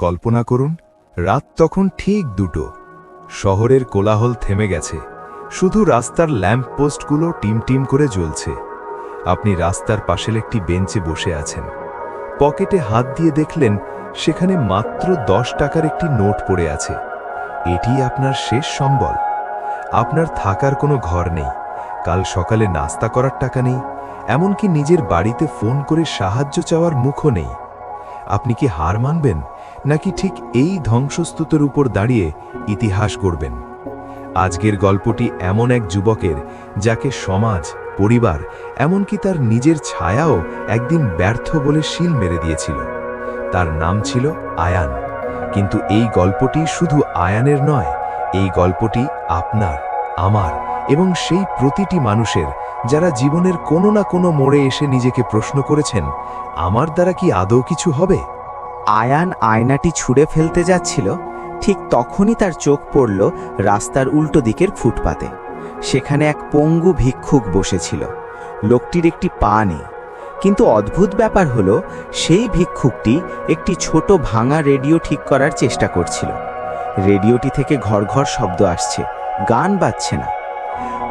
কল্পনা করুন, রাত তখন ঠিক দুটো। শহরের কোলাহল থেমে গেছে। শুধু রাস্তার ল্যাম্প পোস্টগুলো টিম টিম করে জ্বলছে। আপনি রাস্তার পাশের একটি বেঞ্চে বসে আছেন। পকেটে হাত দিয়ে দেখলেন, সেখানে মাত্র দশ টাকার একটি নোট পড়ে আছে। এটি আপনার শেষ সম্বল। আপনার থাকার কোনো ঘর নেই। কাল সকালে নাস্তা করার টাকা নেই। এমনকি নিজের বাড়িতে ফোন করে সাহায্য চাওয়ার মুখও নেই। আপনি কি হার মানবেন, নাকি ঠিক এই ধ্বংসস্তূতের উপর দাঁড়িয়ে ইতিহাস করবেন আজকের গল্পটি এমন এক যুবকের, যাকে সমাজ, পরিবার, এমনকি তার নিজের ছায়াও একদিন ব্যর্থ বলে শিল মেরে দিয়েছিল। তার নাম ছিল আয়ান। কিন্তু এই গল্পটি শুধু আয়ানের নয়, এই গল্পটি আপনার, আমার এবং সেই প্রতিটি মানুষের যারা জীবনের কোনো না কোনো মোড়ে এসে নিজেকে প্রশ্ন করেছেন, আমার দ্বারা কি আদৌ কিছু হবে? আয়ান আয়নাটি ছুঁড়ে ফেলতে যাচ্ছিল, ঠিক তখনই তার চোখ পড়ল রাস্তার উল্টো দিকের ফুটপাতে। সেখানে এক পঙ্গু ভিক্ষুক বসেছিল। লোকটির একটি পা নেই। কিন্তু অদ্ভুত ব্যাপার হলো, সেই ভিক্ষুকটি একটি ছোট ভাঙা রেডিও ঠিক করার চেষ্টা করছিল। রেডিওটি থেকে ঘর ঘর শব্দ আসছে, গান বাজছে না।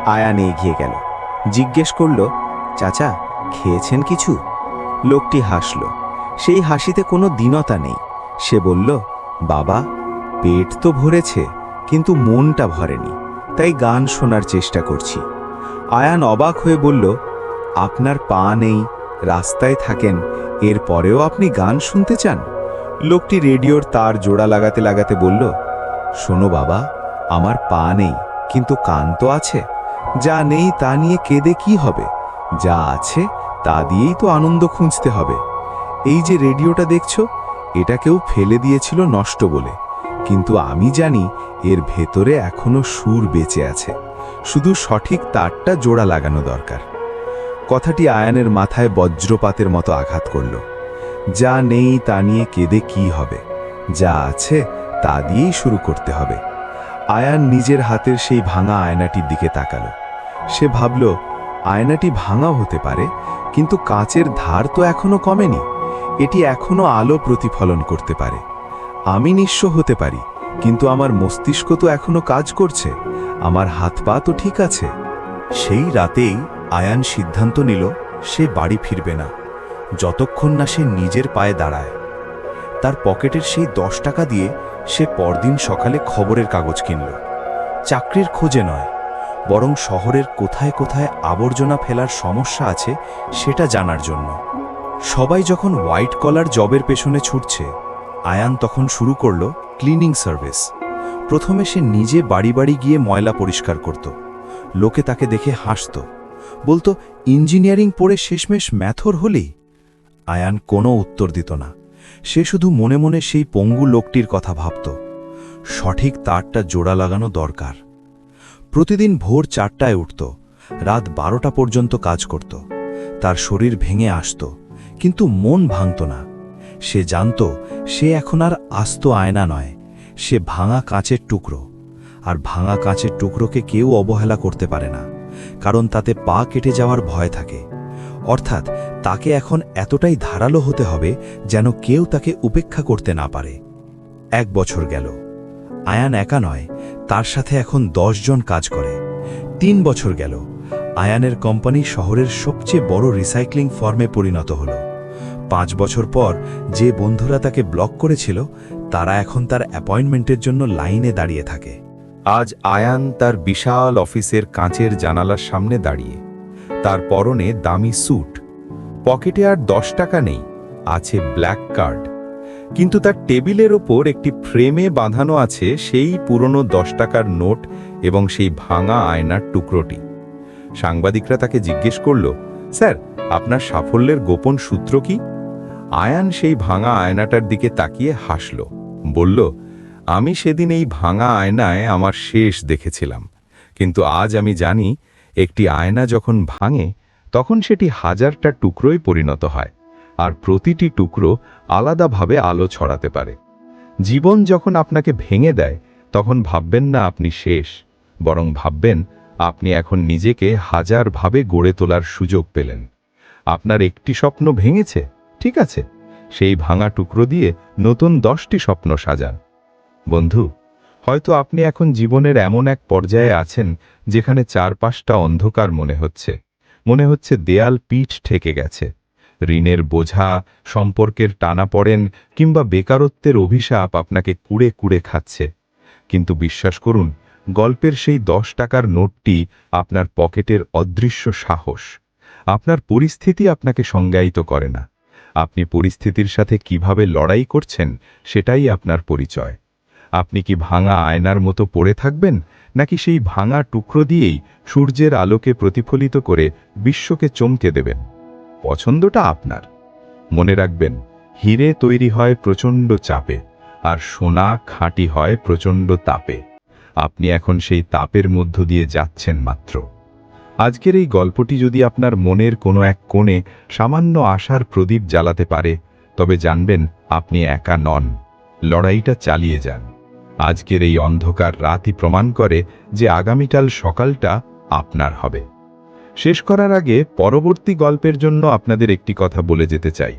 আয়ান এগিয়ে গেল। জিজ্ঞেস করল, চাচা, খেয়েছেন কিছু? লোকটি হাসল। সেই হাসিতে কোনো দীনতা নেই। সে বলল, বাবা, পেট তো ভরেছে, কিন্তু মনটা ভরেনি, তাই গান শোনার চেষ্টা করছি। আয়ান অবাক হয়ে বলল, আপনার পা নেই, রাস্তায় থাকেন এরপরেও আপনি গান শুনতে চান? লোকটি রেডিওর তার জোড়া লাগাতে লাগাতে বলল, শোনো বাবা, আমার পা নেই, কিন্তু কান তো আছে। যা নেই তা নিয়ে কেঁদে কি হবে? যা আছে, তা দিয়েই তো আনন্দ খুঁজতে হবে। এই যে রেডিওটা দেখছ, এটা কেউ ফেলে দিয়েছিল নষ্ট বলে। কিন্তু আমি জানি এর ভেতরে এখনও সুর বেঁচে আছে। শুধু সঠিক তারটা জোড়া লাগানো দরকার। কথাটি আয়ানের মাথায় বজ্রপাতের মতো আঘাত করল। যা নেই তা নিয়ে কেঁদে কি হবে? যা আছে, তা দিয়েই শুরু করতে হবে। আয়ান নিজের হাতের সেই ভাঙা আয়নাটির দিকে তাকালো। সে ভাবল, আয়নাটি ভাঙা হতে পারে, কিন্তু কাঁচের ধার তো এখনও কমেনি। এটি এখনও আলো প্রতিফলন করতে পারে। আমি নিঃস্ব হতে পারি, কিন্তু আমার মস্তিষ্ক তো এখনও কাজ করছে। আমার হাত পা তো ঠিক আছে। সেই রাতেই আয়ান সিদ্ধান্ত নিল, সে বাড়ি ফিরবে না। যতক্ষণ না সে নিজের পায়ে দাঁড়ায়। তার পকেটের সেই দশ টাকা দিয়ে সে পরদিন সকালে খবরের কাগজ কিনল। চাকরির খোঁজে নয়। বরং শহরের কোথায় কোথায় আবর্জনা ফেলার সমস্যা আছে সেটা জানার জন্য। সবাই যখন হোয়াইট কলার জবের পেছনে ছুটছে, আয়ান তখন শুরু করল ক্লিনিং সার্ভিস। প্রথমে সে নিজে বাড়ি বাড়ি গিয়ে ময়লা পরিষ্কার করত। লোকে তাকে দেখে হাসত। বলতো, ইঞ্জিনিয়ারিং পড়ে শেষমেশ ম্যাথর হলেই আয়ান কোনো উত্তর দিত না। সে শুধু মনে মনে সেই পঙ্গু লোকটির কথা ভাবত। সঠিক তারটা জোড়া লাগানো দরকার। প্রতিদিন ভোর চারটায় উঠত, রাত বারোটা পর্যন্ত কাজ করত। তার শরীর ভেঙে আসত, কিন্তু মন ভাঙত না। সে জানত, সে এখন আর আস্ত আয়না নয়, সে ভাঙা কাঁচের টুকরো। আর ভাঙা কাঁচের টুকরোকে কেউ অবহেলা করতে পারে না, কারণ তাতে পা কেটে যাওয়ার ভয় থাকে। অর্থাৎ তাকে এখন এতটাই ধারালো হতে হবে যেন কেউ তাকে উপেক্ষা করতে না পারে। এক বছর গেল। আয়ান একা নয় তার সাথে এখন জন কাজ করে। তিন বছর গেল। আয়ানের কোম্পানি শহরের সবচেয়ে বড় রিসাইক্লিং ফর্মে পরিণত হল। পাঁচ বছর পর যে বন্ধুরা তাকে ব্লক করেছিল, তারা এখন তার অ্যাপয়েন্টমেন্টের জন্য লাইনে দাঁড়িয়ে থাকে। আজ আয়ান তার বিশাল অফিসের কাঁচের জানালার সামনে দাঁড়িয়ে। তার পরনে দামি স্যুট। পকেটে আর দশ টাকা নেই, আছে ব্ল্যাক কার্ড। কিন্তু তার টেবিলের ওপর একটি ফ্রেমে বাঁধানো আছে সেই পুরনো দশ টাকার নোট এবং সেই ভাঙা আয়নার টুকরোটি। সাংবাদিকরা তাকে জিজ্ঞেস করল, স্যার, আপনার সাফল্যের গোপন সূত্র কি? আয়ান সেই ভাঙা আয়নাটার দিকে তাকিয়ে হাসল, বলল, আমি সেদিন এই ভাঙা আয়নায় আমার শেষ দেখেছিলাম, কিন্তু আজ আমি জানি একটি আয়না যখন ভাঙে, তখন সেটি হাজারটা টুকরোয় পরিণত হয়। আর প্রতিটি টুকরো আলাদাভাবে আলো ছড়াতে পারে। জীবন যখন আপনাকে ভেঙে দেয়, তখন ভাববেন না আপনি শেষ, বরং ভাববেন আপনি এখন নিজেকে হাজারভাবে গড়ে তোলার সুযোগ পেলেন। আপনার একটি স্বপ্ন ভেঙেছে, ঠিক আছে, সেই ভাঙা টুকরো দিয়ে নতুন দশটি স্বপ্ন সাজান। বন্ধু, হয়তো আপনি এখন জীবনের এমন এক পর্যায়ে আছেন যেখানে চারপাশটা অন্ধকার মনে হচ্ছে মনে হচ্ছে দেয়াল পিঠ ঠেকে গেছে। ঋণের বোঝা, সম্পর্কের টানা পড়েন কিংবা বেকারত্বের অভিশাপ আপনাকে কুড়ে কুড়ে খাচ্ছে। কিন্তু বিশ্বাস করুন, গল্পের সেই দশ টাকার নোটটি আপনার পকেটের অদৃশ্য সাহস। আপনার পরিস্থিতি আপনাকে সংজ্ঞায়িত করে না। আপনি পরিস্থিতির সাথে কীভাবে লড়াই করছেন সেটাই আপনার পরিচয়। আপনি কি ভাঙা আয়নার মতো পড়ে থাকবেন, নাকি সেই ভাঙা টুকরো দিয়েই সূর্যের আলোকে প্রতিফলিত করে বিশ্বকে চমকে দেবেন? পছন্দটা আপনার। মনে রাখবেন, হিরে তৈরি হয় প্রচণ্ড চাপে আর সোনা খাঁটি হয় প্রচণ্ড তাপে। আপনি এখন সেই তাপের মধ্য দিয়ে যাচ্ছেন মাত্র। আজকের এই গল্পটি যদি আপনার মনের কোনো এক কোণে সামান্য আশার প্রদীপ জ্বালাতে পারে, তবে জানবেন আপনি একা নন, লড়াইটা চালিয়ে যান। আজকের এই অন্ধকার রাতই প্রমাণ করে যে আগামীকাল সকালটা আপনার হবে। শেষ করার আগে পরবর্তী গল্পের জন্য আপনাদের একটি কথা বলে যেতে চাই।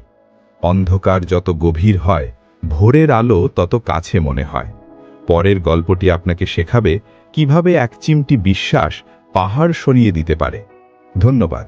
অন্ধকার যত গভীর হয়, ভোরের আলো তত কাছে মনে হয়। পরের গল্পটি আপনাকে শেখাবে কীভাবে এক চিমটি বিশ্বাস পাহাড় সরিয়ে দিতে পারে। ধন্যবাদ।